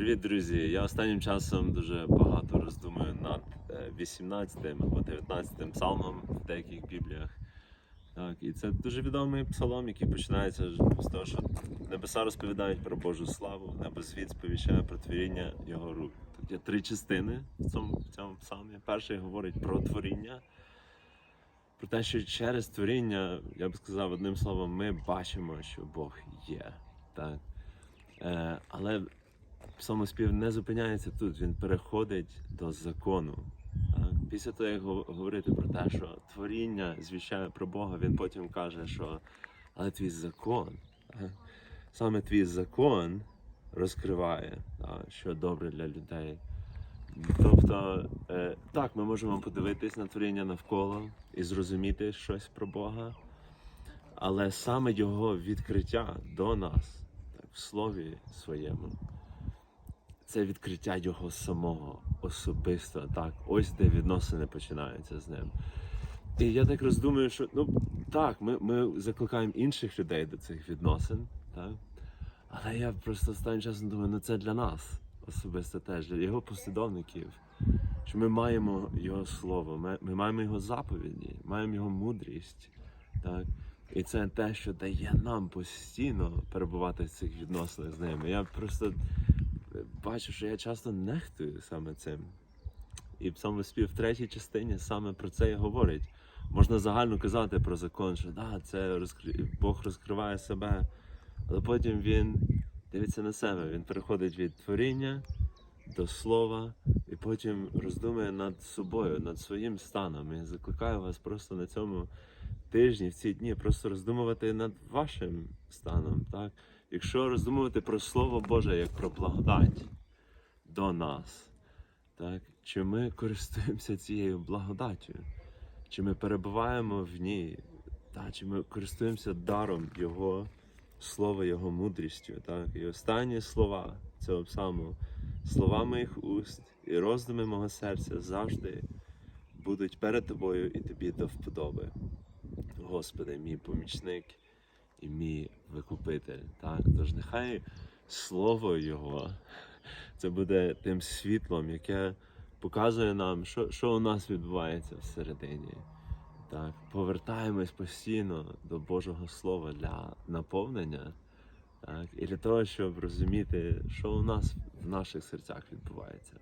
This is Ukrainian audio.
Привіт, друзі! Я останнім часом дуже багато роздумую над е, 18 або 19 псалмом в деяких бібліях. Так, і це дуже відомий псалом, який починається з того, що небеса розповідають про Божу славу, небосвіт сповіщає про творіння його рук. Тут є три частини в цьому, в цьому псалмі. Перший говорить про творіння, про те, що через творіння, я б сказав одним словом, ми бачимо, що Бог є. Так? Е, але Псалмоспів не зупиняється тут, він переходить до закону. Після того, як говорити про те, що творіння звіщає про Бога, він потім каже, що але твій закон, саме твій закон розкриває, що добре для людей. Тобто, е, так, ми можемо подивитись на творіння навколо і зрозуміти щось про Бога, але саме його відкриття до нас, так, в слові своєму, це відкриття його самого особисто. Так, ось де відносини починаються з ним. І я так роздумую, що ну так, ми, ми закликаємо інших людей до цих відносин, так? Але я просто останнім часом думаю, ну це для нас особисто теж, для його послідовників. Що ми маємо його слово, ми, ми маємо його заповіді, маємо його мудрість. Так? І це те, що дає нам постійно перебувати в цих відносинах з ними. Я просто бачу, що я часто нехтую саме цим. І псалмоспів в третій частині саме про це і говорить. Можна загально казати про закон, що да, це розкри... Бог розкриває себе, але потім він дивиться на себе. Він переходить від творіння до слова і потім роздумує над собою, над своїм станом. І закликаю вас просто на цьому тижні, в ці дні, просто роздумувати над вашим станом. Так? Якщо роздумувати про Слово Боже як про благодать до нас, так? чи ми користуємося цією благодаттю, чи ми перебуваємо в ній, так? чи ми користуємося даром Його слова, Його мудрістю. Так? І останні слова цього псалму, слова моїх уст і роздуми мого серця завжди будуть перед тобою і тобі до вподоби. Господи, мій помічник і мій викупитель. Так? Тож нехай слово Його це буде тим світлом, яке показує нам, що, що у нас відбувається всередині. Так, повертаємось постійно до Божого Слова для наповнення, так, і для того, щоб розуміти, що у нас в наших серцях відбувається.